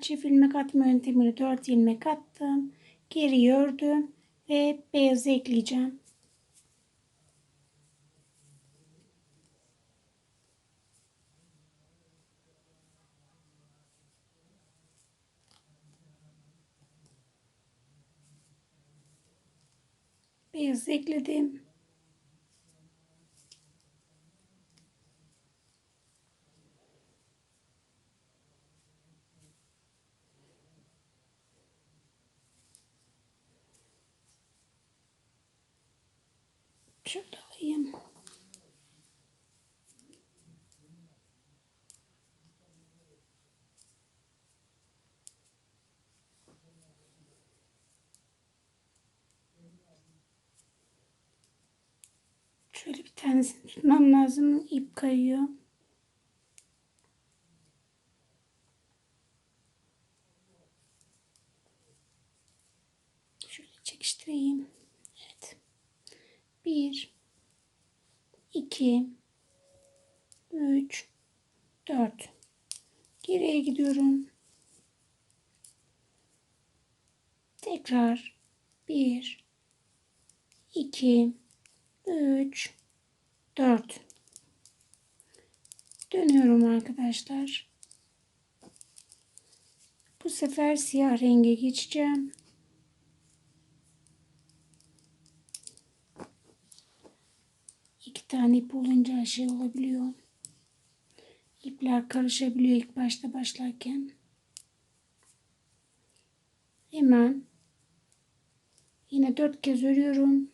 Çift ilmek atma yöntemiyle 4 ilmek attım. Geri ördüm ve beyazı ekleyeceğim. Beyazı ekledim. Şöyle alayım. Tanesini tutmam lazım. İp kayıyor. Şöyle çekiştireyim. Evet. Bir, iki, üç, dört. Geriye gidiyorum. Tekrar bir, iki, 3 4 dönüyorum arkadaşlar. Bu sefer siyah renge geçeceğim. İki tane ip olunca şey olabiliyor. İpler karışabiliyor ilk başta başlarken. Hemen yine dört kez örüyorum.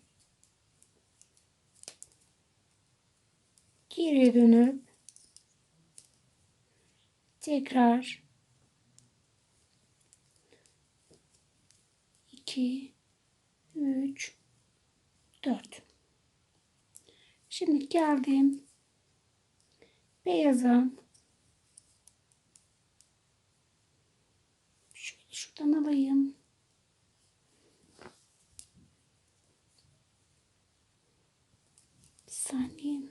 Geri dönüp tekrar 2 3 4 Şimdi geldim beyaza şöyle şuradan alayım bir saniye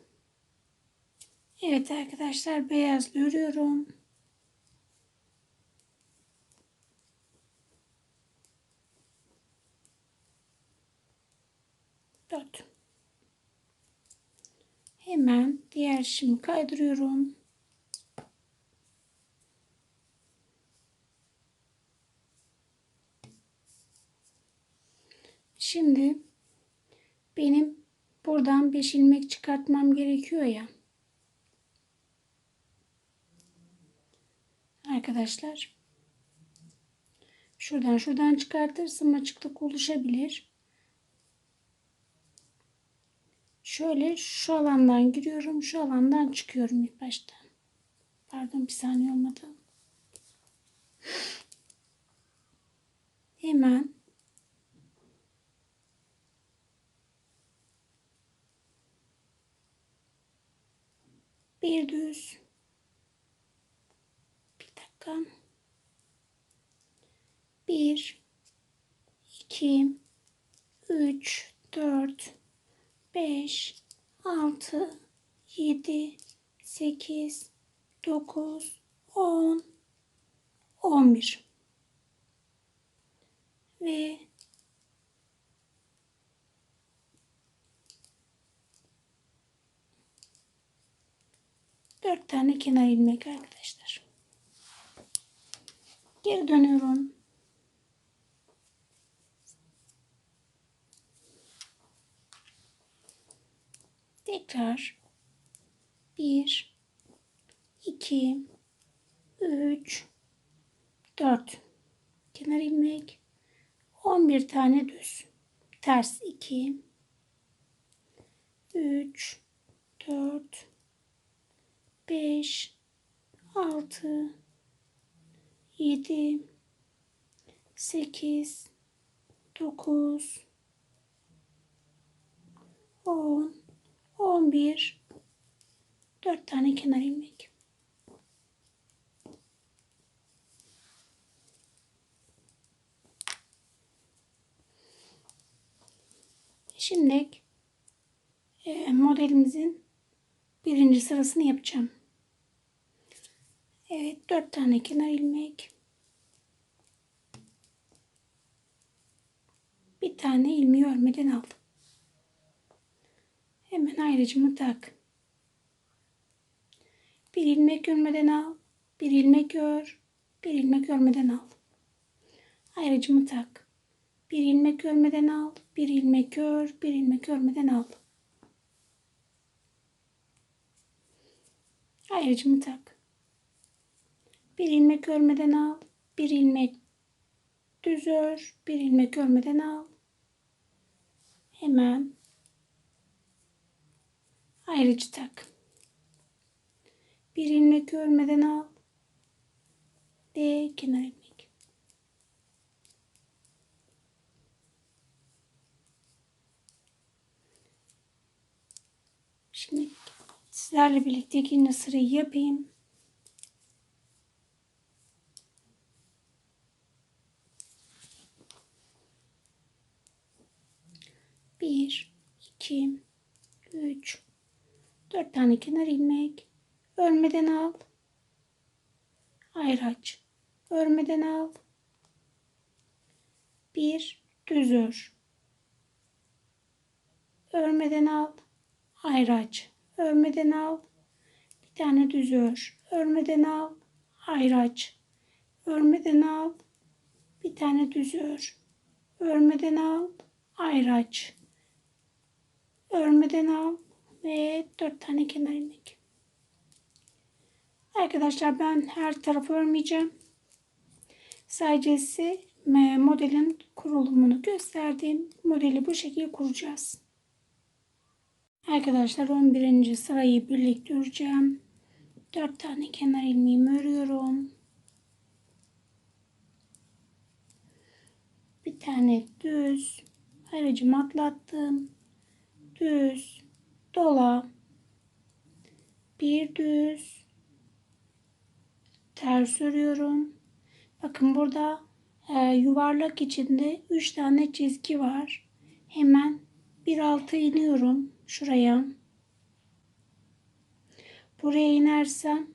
Evet arkadaşlar beyazla örüyorum. Dört. Hemen diğer şimi kaydırıyorum. Şimdi benim buradan 5 ilmek çıkartmam gerekiyor ya. Arkadaşlar. Şuradan şuradan çıkartırsam açıklık oluşabilir. Şöyle şu alandan giriyorum. Şu alandan çıkıyorum ilk başta. Pardon bir saniye olmadı. Hemen bir düz dakika. 1 2 3 4 5 6 7 8 9 10 11 ve dört tane kenar ilmek arkadaşlar. Geri dönüyorum. Tekrar 1 2 3 4 kenar ilmek 11 tane düz. Ters 2 3 4 5 6 7 8 9 10 11 4 tane kenar ilmek. Şimdi e, modelimizin birinci sırasını yapacağım. Evet dört tane kenar ilmek. Bir tane ilmeği örmeden aldım. Hemen ayrıcımı tak. Bir ilmek örmeden al. Bir ilmek ör. Bir ilmek örmeden al. Ayrıcımı tak. Bir ilmek örmeden al. Bir ilmek ör. Bir ilmek örmeden al. Ayrıcımı tak. Bir ilmek örmeden al. Bir ilmek düz ör. Bir ilmek örmeden al. Hemen ayrıcı tak. Bir ilmek örmeden al. Ve kenar ilmek. Şimdi sizlerle birlikte ikinci sırayı yapayım. Bir, iki, üç, dört tane kenar ilmek. Örmeden al. Ayraç. Örmeden al. Bir düz ör. Örmeden al. Ayraç. Örmeden al. Bir tane düz ör. Örmeden al. Ayraç. Örmeden al. Bir tane düz ör. Örmeden al. Ayraç. Örmeden al. Ve dört tane kenar ilmek. Arkadaşlar ben her tarafı örmeyeceğim. Sadece size modelin kurulumunu gösterdim. Modeli bu şekilde kuracağız. Arkadaşlar 11. sırayı birlikte öreceğim. 4 tane kenar ilmeğimi örüyorum. Bir tane düz haracımı atlattım. Düz dola bir düz ters örüyorum. Bakın burada e, yuvarlak içinde 3 tane çizgi var. Hemen bir altı iniyorum şuraya. Buraya inersem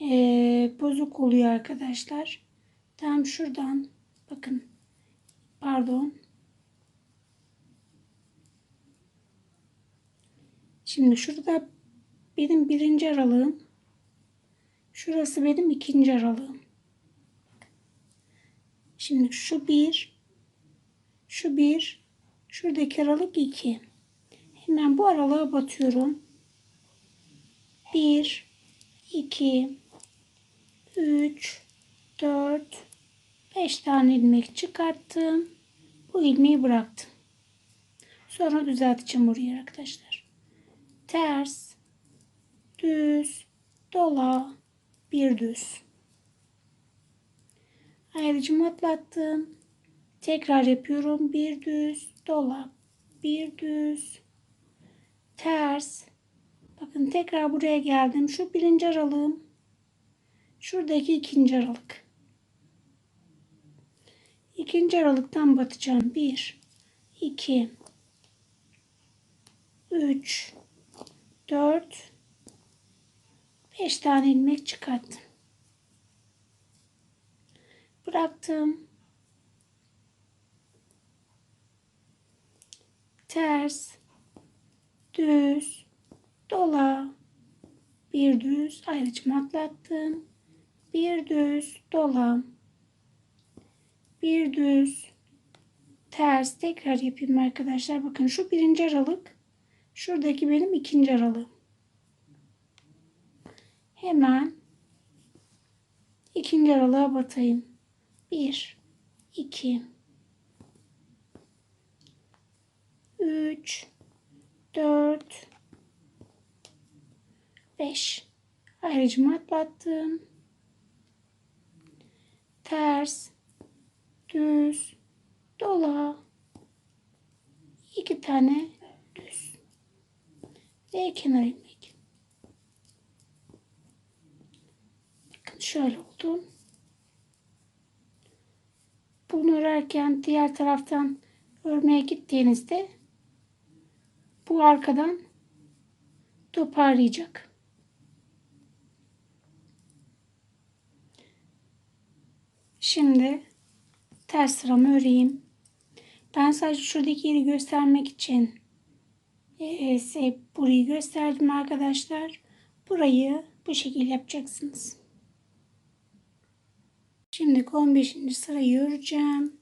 e, bozuk oluyor arkadaşlar. Tam şuradan bakın pardon. Şimdi şurada benim birinci aralığım. Şurası benim ikinci aralığım. Şimdi şu bir, şu bir, şuradaki aralık iki. Hemen bu aralığa batıyorum. Bir, iki, üç, dört, beş tane ilmek çıkarttım. Bu ilmeği bıraktım. Sonra düzelteceğim burayı arkadaşlar. Ters, düz, dola, bir düz. Ayrıcımı atlattım. Tekrar yapıyorum. Bir düz, dola, bir düz, ters. Bakın tekrar buraya geldim. Şu birinci aralığım. Şuradaki ikinci aralık. İkinci aralıktan batacağım. Bir, iki, üç, dört, beş tane ilmek çıkarttım. Bıraktım. Ters, düz, dola, bir düz, ayrıcımı atlattım. Bir düz, dola, bir düz, ters. Tekrar yapayım arkadaşlar. Bakın şu birinci aralık, şuradaki benim ikinci aralığım. Hemen ikinci aralığa batayım. Bir, iki, üç, dört, beş. Ayrıcımı atlattım. Ters, düz, dola. iki tane. Ve kenar ilmek. Bakın şöyle oldu. Bunu örerken diğer taraftan örmeye gittiğinizde bu arkadan toparlayacak. Şimdi ters sıramı öreyim. Ben sadece şuradaki yeri göstermek için e, size burayı gösterdim arkadaşlar. Burayı bu şekilde yapacaksınız. Şimdi 15. sırayı öreceğim.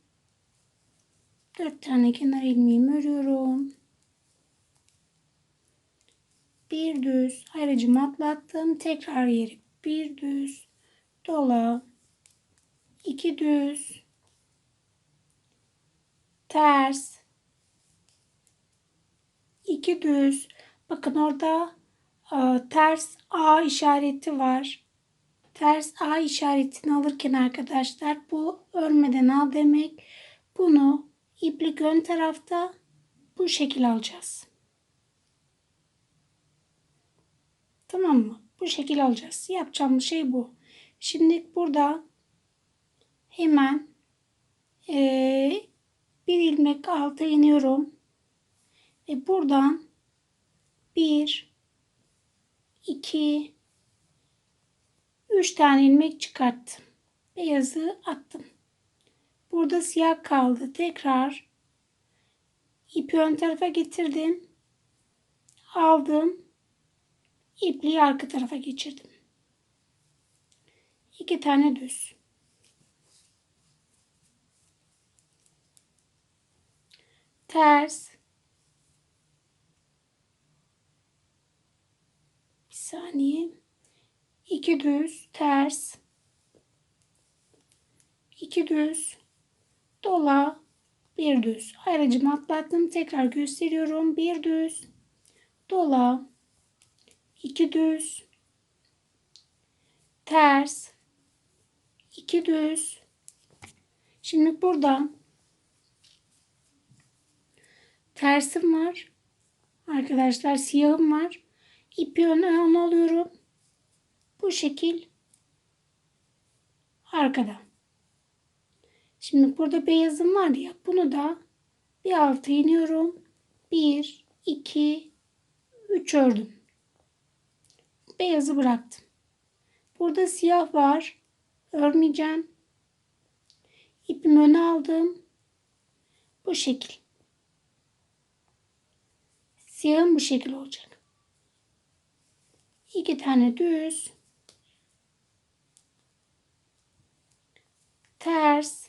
4 tane kenar ilmeğimi örüyorum. Bir düz ayrıcımı atlattım. Tekrar yeri bir düz dola iki düz ters iki düz bakın orada e, ters A işareti var. Ters A işaretini alırken arkadaşlar bu örmeden al demek. Bunu iplik ön tarafta bu şekil alacağız. Tamam mı? Bu şekil alacağız. Yapacağımız şey bu. Şimdi burada hemen ee, bir ilmek alta iniyorum. Ve buradan bir, iki, üç tane ilmek çıkarttım. Beyazı attım. Burada siyah kaldı. Tekrar ipi ön tarafa getirdim. Aldım. İpliği arka tarafa geçirdim. İki tane düz. Ters. Bir saniye. İki düz, ters. İki düz, dola, bir düz. Ayrıcımı atlattım. Tekrar gösteriyorum. Bir düz, dola, iki düz, ters, iki düz. Şimdi burada tersim var. Arkadaşlar siyahım var. İpi ön alıyorum. Bu şekil arkada. Şimdi burada beyazım var ya bunu da bir alta iniyorum. Bir, iki, üç ördüm. Beyazı bıraktım. Burada siyah var. Örmeyeceğim. İpimi öne aldım. Bu şekil. Siyahım bu şekil olacak. İki tane düz. Ters.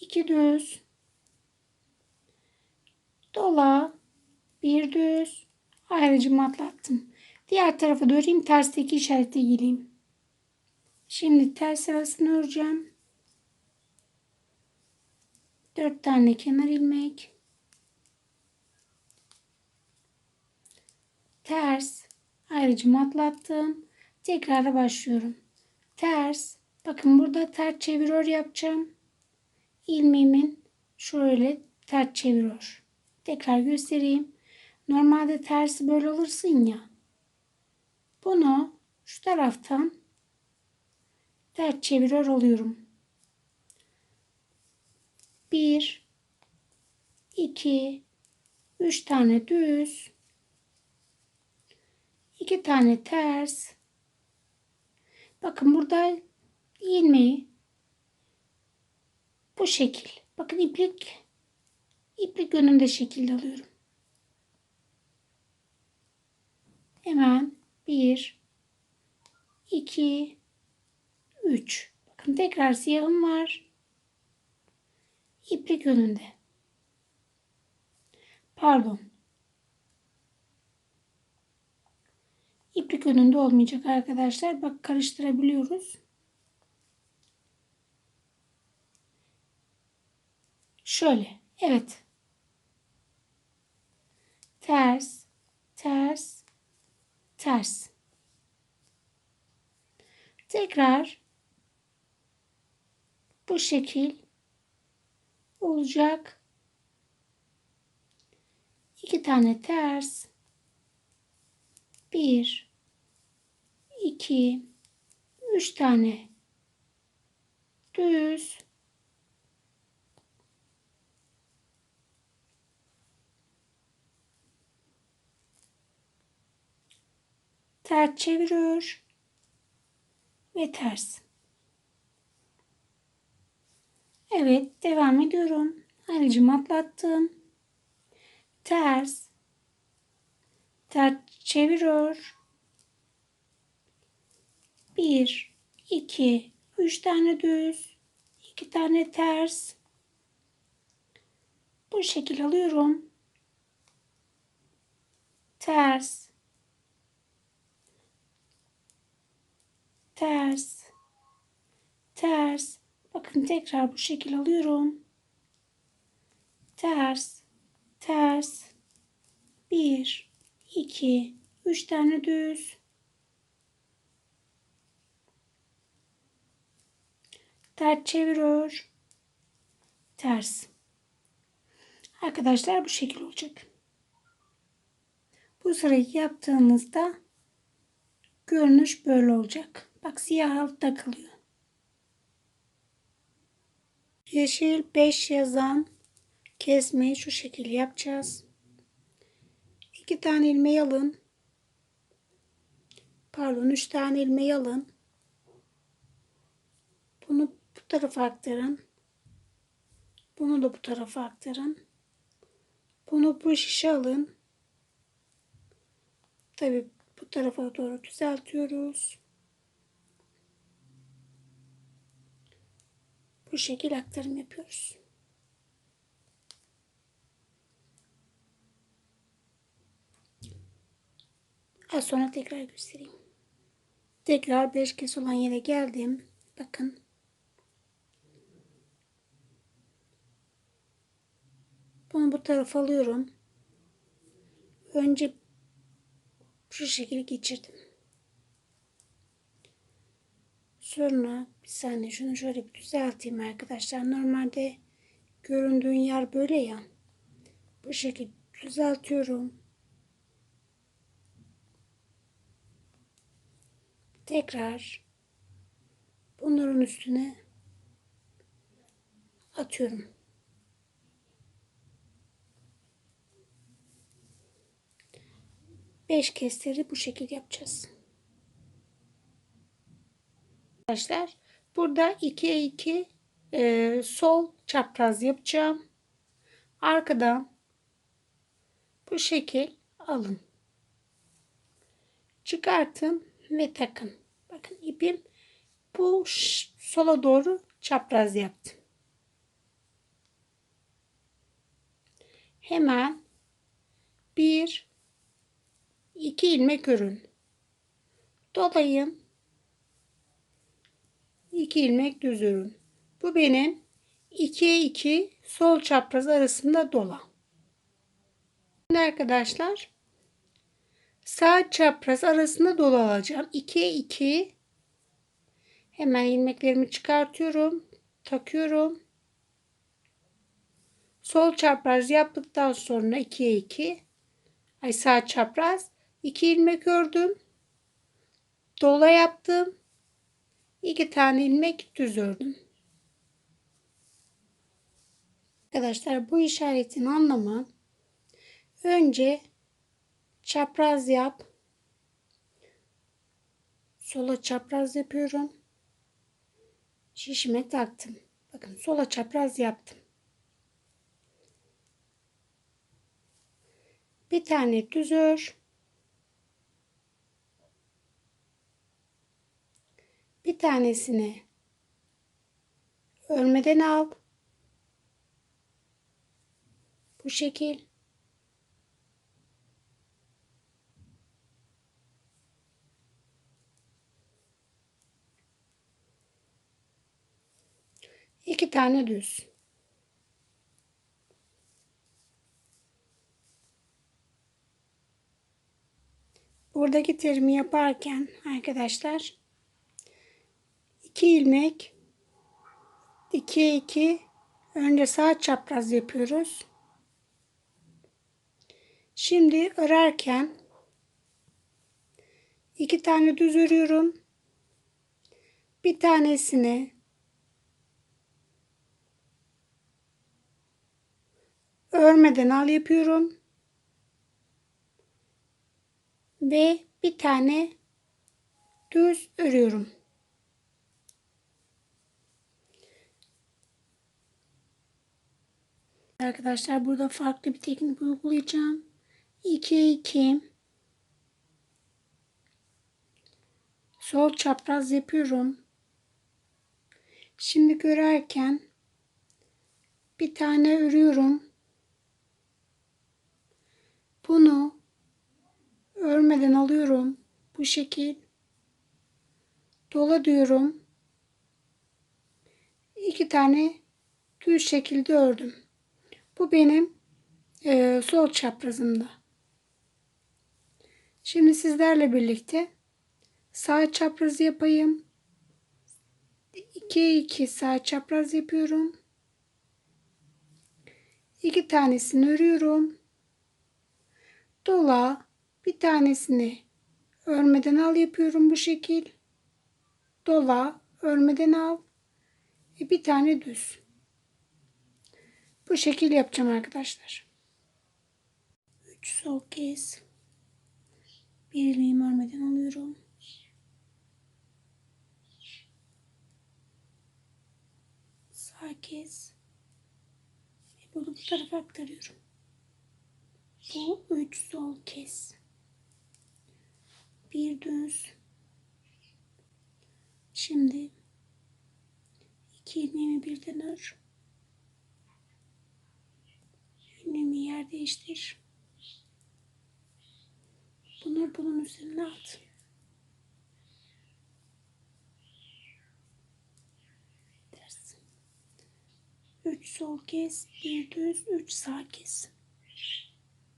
iki düz. Dola. Bir düz. Ayrıcımı atlattım. Diğer tarafa döneyim. Tersteki işarete geleyim. Şimdi ters sırasını öreceğim. Dört tane kenar ilmek. Ters. Ayrıcımı atlattım. Tekrar başlıyorum. Ters. Bakın burada ters çeviriyor yapacağım. İlmeğimin şöyle ters çeviriyor. Tekrar göstereyim. Normalde tersi böyle alırsın ya. Bunu şu taraftan ters çeviriyor oluyorum. Bir, iki, üç tane düz, iki tane ters. Bakın burada ilmeği bu şekil. Bakın iplik iplik önünde şekilde alıyorum. Hemen 1 2 3 Bakın tekrar siyahım var. İplik önünde. Pardon. İplik önünde olmayacak arkadaşlar. Bak karıştırabiliyoruz. Şöyle. Evet. Ters, ters, ters. Tekrar bu şekil olacak. İki tane ters. Bir, iki, üç tane düz. ters çeviriyor ve ters. Evet, devam ediyorum. Haricim atlattım. Ters. Ters çeviriyor. Bir, iki, üç tane düz, iki tane ters. Bu şekil alıyorum. Ters. Ters. Ters. Bakın tekrar bu şekil alıyorum. Ters. Ters. Bir, iki, üç tane düz. Ters çeviriyor. Ters. Arkadaşlar bu şekil olacak. Bu sırayı yaptığınızda görünüş böyle olacak. Bak siyah altta kalıyor. Yeşil 5 yazan kesmeyi şu şekilde yapacağız. 2 tane ilmeği alın. Pardon 3 tane ilmeği alın. Bunu bu tarafa aktarın. Bunu da bu tarafa aktarın. Bunu bu şişe alın. Tabi bu tarafa doğru düzeltiyoruz. Bu şekil aktarım yapıyoruz. Az sonra tekrar göstereyim. Tekrar 5 kez olan yere geldim. Bakın. Bunu bu tarafa alıyorum. Önce şu şekilde geçirdim. Sonra bir saniye şunu şöyle bir düzelteyim arkadaşlar. Normalde göründüğün yer böyle ya. Bu şekilde düzeltiyorum. Tekrar bunların üstüne atıyorum. Beş kesleri bu şekilde yapacağız. Arkadaşlar burada 2'ye 2 e, sol çapraz yapacağım. Arkadan bu şekil alın. Çıkartın ve takın. Bakın ipim bu sola doğru çapraz yaptım. Hemen bir iki ilmek örün. Dolayın 2 ilmek düz örün. Bu benim 2'ye 2 sol çapraz arasında dola. Şimdi arkadaşlar sağ çapraz arasında dola alacağım. 2'ye 2 hemen ilmeklerimi çıkartıyorum. Takıyorum. Sol çapraz yaptıktan sonra 2'ye 2 ay sağ çapraz 2 ilmek ördüm. Dola yaptım. 2 tane ilmek düz ördüm. Arkadaşlar bu işaretin anlamı önce çapraz yap. Sola çapraz yapıyorum. Şişime taktım. Bakın sola çapraz yaptım. Bir tane düz ör. Bir tanesini örmeden al. Bu şekil. İki tane düz. Buradaki terimi yaparken arkadaşlar 2 ilmek 2 2 önce sağ çapraz yapıyoruz. Şimdi örerken iki tane düz örüyorum. Bir tanesini örmeden al yapıyorum. Ve bir tane düz örüyorum. Arkadaşlar burada farklı bir teknik uygulayacağım. 2 2 Sol çapraz yapıyorum. Şimdi görerken bir tane örüyorum. Bunu örmeden alıyorum. Bu şekil. Dola diyorum. İki tane düz şekilde ördüm. Bu benim e, sol çaprazımda. Şimdi sizlerle birlikte sağ çapraz yapayım. 2 2 sağ çapraz yapıyorum. İki tanesini örüyorum. Dola bir tanesini örmeden al yapıyorum bu şekil. Dola örmeden al. E, bir tane düz. Bu şekil yapacağım arkadaşlar. 3 sol kez. Bir ilmeğimi örmeden alıyorum. Sağ kez. Ve bunu bu tarafa aktarıyorum. Bu 3 sol kez. Bir düz. Şimdi iki ilmeğimi birden ör. İlmeğimi yer değiştir. Bunu bunun üzerine at. Ters. 3 sol kes, bir düz, 3 sağ kes.